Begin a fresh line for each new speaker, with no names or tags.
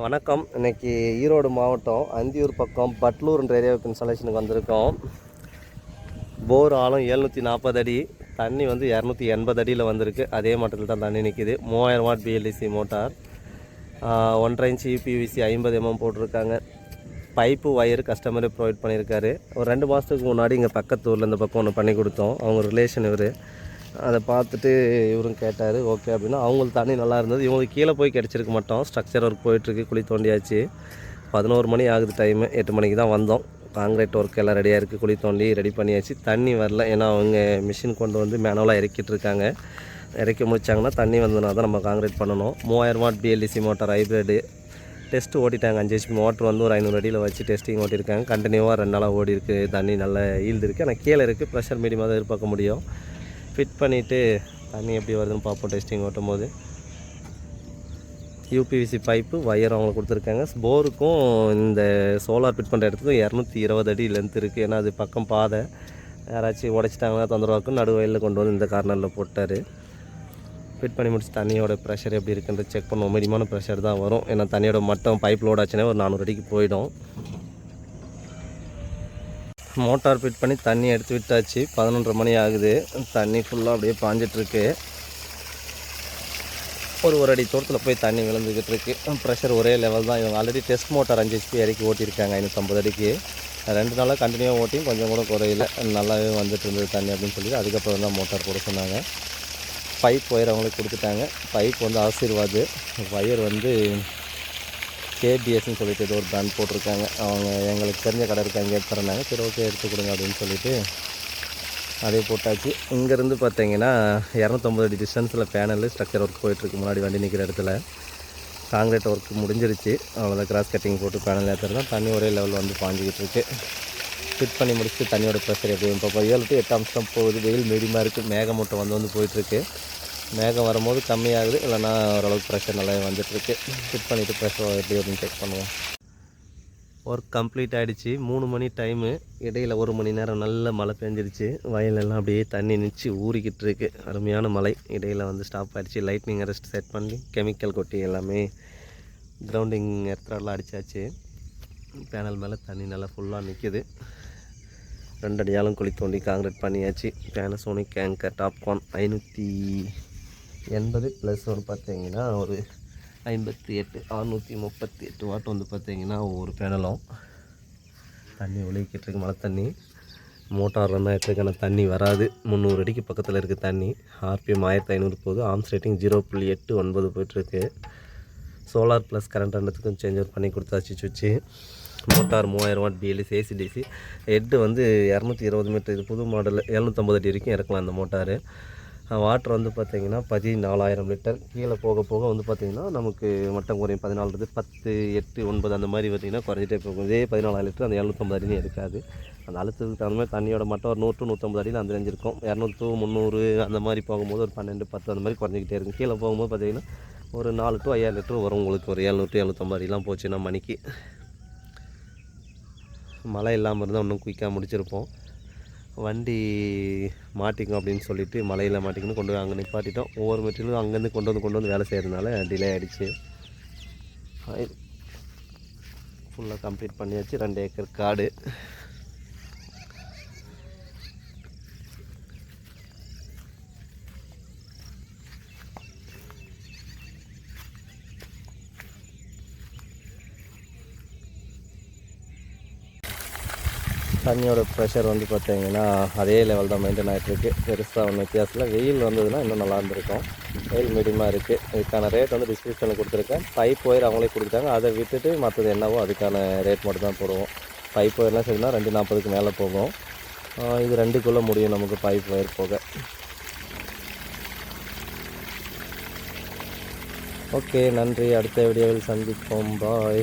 வணக்கம். இன்னைக்கு ஈரோடு மாவட்டம் அந்தியூர் பக்கம் பட்லூர்ன்ற ஏரியாவுக்கு இன்ஸ்டாலேஷனுக்கு வந்திருக்கோம். போர் ஆழம் எழுநூற்றி நாற்பது அடி தண்ணி வந்து இரநூத்தி எண்பது அடியில் வந்திருக்கு. அதே மட்டத்தில் தான் தண்ணி நிற்கிது மூவாயிரம் வாட் பிஎல்டிசி மோட்டார் ஒன்றரை இன்ச்சு யூபிவிசி ஐம்பது எம்எம் போட்டிருக்காங்க. பைப்பு ஒயர் கஸ்டமரே ப்ரொவைட் பண்ணியிருக்காரு. ஒரு ரெண்டு மாதத்துக்கு முன்னாடி இங்கே பக்கத்து ஊரில் இந்த பக்கம் ஒன்று பண்ணி கொடுத்தோம். அவங்க ரிலேஷன் இவர். அதை பார்த்துட்டு இவரும் கேட்டார் ஓகே அப்படின்னா அவங்களுக்கு தண்ணி நல்லா இருந்தது. இவங்களுக்கு கீழே போய் கிடச்சிருக்க மாட்டோம். ஸ்ட்ரக்சர் ஒர்க் போயிட்டுருக்கு குழி தோண்டியாச்சு. பதினோரு மணி ஆகுது டைமு எட்டு மணிக்கு தான் வந்தோம். காங்கிரீட் ஒர்க் எல்லாம் ரெடியாக இருக்குது குழி தோண்டி ரெடி பண்ணியாச்சு. தண்ணி வரல. ஏன்னா அவங்க மிஷின் கொண்டு வந்து மேனுவலாக இறக்கிட்டு இருக்காங்க. இறக்கி முடிச்சாங்கன்னா தண்ணி வந்ததுனா தான் நம்ம காங்கிரீட் பண்ணணும். மூவாயிரம் watt BLDC motor hybrid test ஓட்டிட்டாங்க. அஞ்சு ஹெச்பி மோட்டர் வந்து ஒரு ஐநூறு அடியில் வச்சு டெஸ்டிங் ஓட்டியிருக்காங்க. கண்டினியூவாக ரெண்டு நாளாக ஓடி இருக்குது தண்ணி நல்லா ஈல்டு இருக்குது ஆனால் கீழே இருக்குது ப்ரெஷர் மீடியமாக தான் எதிர்பார்க்க முடியும். ஃபிட் பண்ணிவிட்டு தண்ணி எப்படி வருதுன்னு பார்ப்போம். டெஸ்டிங் ஓட்டும் போது யூபிவிசி பைப்பு ஒயர் அவங்களுக்கு கொடுத்துருக்காங்க. போருக்கும் இந்த சோலார் ஃபிட் பண்ணுற இடத்துக்கும் இரநூத்தி இருபது அடி லென்த் இருக்குது ஏன்னா அது பக்கம் பாதை. யாராச்சும் உடைச்சிட்டாங்கன்னா தொந்தரவாக்கும் நடுவயலில் கொண்டு வந்து இந்த கார்னரில் போட்டார். ஃபிட் பண்ணி முடிச்சு தண்ணியோட ப்ரெஷர் எப்படி இருக்குன்றது செக் பண்ணுவோம். மீடியமான ப்ரெஷர் தான் வரும். ஏன்னா தண்ணியோட மட்டம் பைப் லோட் ஆச்சுன்னா ஒரு நானூறு அடிக்கு போயிடும். மோட்டார் ஃபிட் பண்ணி தண்ணி எடுத்து விட்டாச்சு. பதினொன்றரை மணி ஆகுது. தண்ணி ஃபுல்லாக அப்படியே பாஞ்சிட்ருக்கு. ஒரு ஒரு அடி தூரத்தில் போய் தண்ணி விழுந்துக்கிட்டு இருக்கு ப்ரெஷர் ஒரே லெவல் தான். இவங்க ஆல்ரெடி டெஸ்ட் மோட்டார் அஞ்சு ஹெச்பி இறக்கி ஓட்டியிருக்காங்க. ஐநூற்றம்பது அடிக்கு. ரெண்டு நாளாக கண்டினியூவாக ஓட்டியும் கொஞ்சம் கூட குறையில. நல்லாவே வந்துட்டு இருந்தது தண்ணி அப்படின்னு சொல்லி அதுக்கப்புறம் தான் மோட்டார் போட சொன்னாங்க. பைப் ஒயர் அவங்களுக்கு கொடுத்துட்டாங்க. பைப் வந்து ஆசீர்வாது. ஒயர் வந்து கேபிஎஸ்ன்னு சொல்லிட்டு ஏதோ ஒரு பிராண்ட் போட்டிருக்காங்க. அவங்க எங்களுக்கு தெரிஞ்ச கடை இருக்கு அங்கே எடுத்து சரி ஓகே எடுத்து கொடுங்க அப்படின்னு சொல்லிட்டு அதே போட்டாச்சு. இங்கேருந்து பார்த்தீங்கன்னா இரநூத்தொம்பது அடி டிஸ்டன்ஸில் பேனல் ஸ்ட்ரக்சர் ஒர்க் போயிட்டுருக்கு. முன்னாடி வண்டி நிற்கிற இடத்துல. காங்கிரீட் ஒர்க் முடிஞ்சிருச்சு. அவ்வளோதான் கிராஸ் கட்டிங் போட்டு பேனல் ஏற்றுறதா தண்ணி ஒரே லெவலில் வந்து பாஞ்சிக்கிட்டு இருக்கு. ஃபிட் பண்ணி முடிச்சுட்டு தண்ணியோட ப்ரெஷர் எப்படி இப்போ ஏழு டு எட்டு அம்சம் போகுது. வெயில் மீடியமாக இருக்குது மேகமூட்டம் வந்து வந்து போயிட்டுருக்கு. மேகம் வரும்போது கம்மியாகுது இல்லைன்னா ஓரளவுக்கு ப்ரெஷர் நல்லா வந்துட்டுருக்கு. ஃபிட் பண்ணிவிட்டு ப்ரெஷர் எப்படி அப்படின்னு செக் பண்ணுவோம். ஒர்க் கம்ப்ளீட் ஆகிடுச்சு மூணு மணி டைமு இடையில் ஒரு மணி நேரம் நல்ல மழை பெஞ்சிருச்சு. வயலெல்லாம் அப்படியே தண்ணி நிச்சு ஊறிக்கிட்டு இருக்கு. அருமையான மழை. இடையில் வந்து ஸ்டாப் ஆகிடுச்சு லைட்னிங் அரெஸ்ட் செட் பண்ணி கெமிக்கல் கொட்டி எல்லாமே கிரவுண்டிங் எர்த்ரெல்லாம் அடித்தாச்சு பேனல் மேலே தண்ணி நல்லா ஃபுல்லாக நிற்கிது ரெண்டு அடியாலும் குழி தோண்டி காங்கிரீட் பண்ணியாச்சு. பேனசோனிக் கேங்கர் டாப்கான் ஐநூற்றி எண்பது ப்ளஸ் ஒரு பார்த்தீங்கன்னா ஒரு ஐம்பத்தி எட்டு அறுநூற்றி முப்பத்தி எட்டு வாட் வந்து பார்த்தீங்கன்னா ஒவ்வொரு பேனலும் தண்ணி ஒழுகிக்கிட்டு இருக்கு மழை தண்ணி. மோட்டார் ரன் ஆகிட்டுருக்கான தண்ணி வராது. முந்நூறு அடிக்கு பக்கத்தில் இருக்குது தண்ணி. ஆர்பிஎம் ஆயிரத்தி ஐநூறு போகுது. ஆம்ஸ் ரேட்டிங் ஜீரோ புள்ளி எட்டு ஒன்பது போயிட்டுருக்கு சோலார் ப்ளஸ் கரண்ட் ரெண்டுத்துக்கும் சேஞ்ச் ஓவர் பண்ணி கொடுத்தாச்சு சுவிட்சு. மோட்டார் மூவாயிரம் வாட் பிஎல்எஸ் ஏசிடிசி ஹெட்டு வந்து இரநூத்தி இருபது மீட்டர் இது புது மாடல் எழுநூற்றம்பது அடி வரைக்கும் இறக்கலாம் அந்த மோட்டார். வாட்டர் வந்து பார்த்திங்கன்னா பதினாலாயிரம் லிட்டர். கீழே போக போக வந்து பார்த்திங்கன்னா நமக்கு மட்டம் குறையும். பதினாலு பத்து எட்டு ஒன்பது அந்த மாதிரி பார்த்திங்கன்னா குறைஞ்சிட்டே போகும். இதே பதினாலாயிரம் லிட்டர் அந்த எழுநூற்றம்பது அடினு இருக்காது. அந்த அழுத்தத்துக்கு தகுந்த மாதிரி தண்ணியோட மட்டம் ஒரு நூற்று நூற்றம்பது அடியில் அந்த ரேஞ்ச் இருக்கும். முந்நூறு அந்த மாதிரி போகும்போது ஒரு பன்னெண்டு பத்து அந்த மாதிரி குறைஞ்சிக்கிட்டே இருக்கும். கீழே போகும்போது பார்த்திங்கன்னா ஒரு நாலு டு ஐயாயிரம் லிட்டர் வரும் உங்களுக்கு. ஒரு எழுநூறு எழுநூற்றம்பது அடிலாம் போச்சுன்னா மணிக்கு. மழை இல்லாமல் இருந்தால் இன்னும் குயிக்காக முடிச்சிருப்போம். வண்டி மாட்டிக்கும் அப்படின்னு சொல்லிட்டு மலையில் மாட்டிக்கணும் கொண்டு அங்கே நிப்பாட்டிட்டோம். ஒவ்வொரு மெட்டீரியலும் அங்கேருந்து கொண்டு வந்து கொண்டு வந்து வேலை செய்கிறதுனால டிலே ஆகிடுச்சு ஃபுல்லாக கம்ப்ளீட் பண்ணியாச்சு. ரெண்டு ஏக்கர் காடு. தண்ணியோட ப்ரெஷர் வந்து பார்த்தீங்கன்னா அதே லெவல் தான் மெயின்டைன் ஆகிட்டுருக்கு பெருசாக ஒன்று வித்தியாசத்தில் வெயில் வந்ததுன்னா இன்னும் நல்லா இருந்திருக்கும். வெயில் மீடியமாக இருக்குது இதுக்கான ரேட் வந்து டிஸ்கிரிப்ஷனில் கொடுத்துருக்கேன். பைப் ஒயர் அவங்களே கொடுத்துட்டாங்க. அதை விட்டுட்டு மற்றது என்னவோ அதுக்கான ரேட் மட்டும் தான் போடுவோம். பைப் ஒயர்லாம் சரினா ரெண்டு நாற்பதுக்கு மேலே போகும். இது ரெண்டுக்குள்ளே முடியும் நமக்கு பைப் ஒயர் போக. ஓகே நன்றி. அடுத்த வீடியோவில் சந்திப்போம். பாய்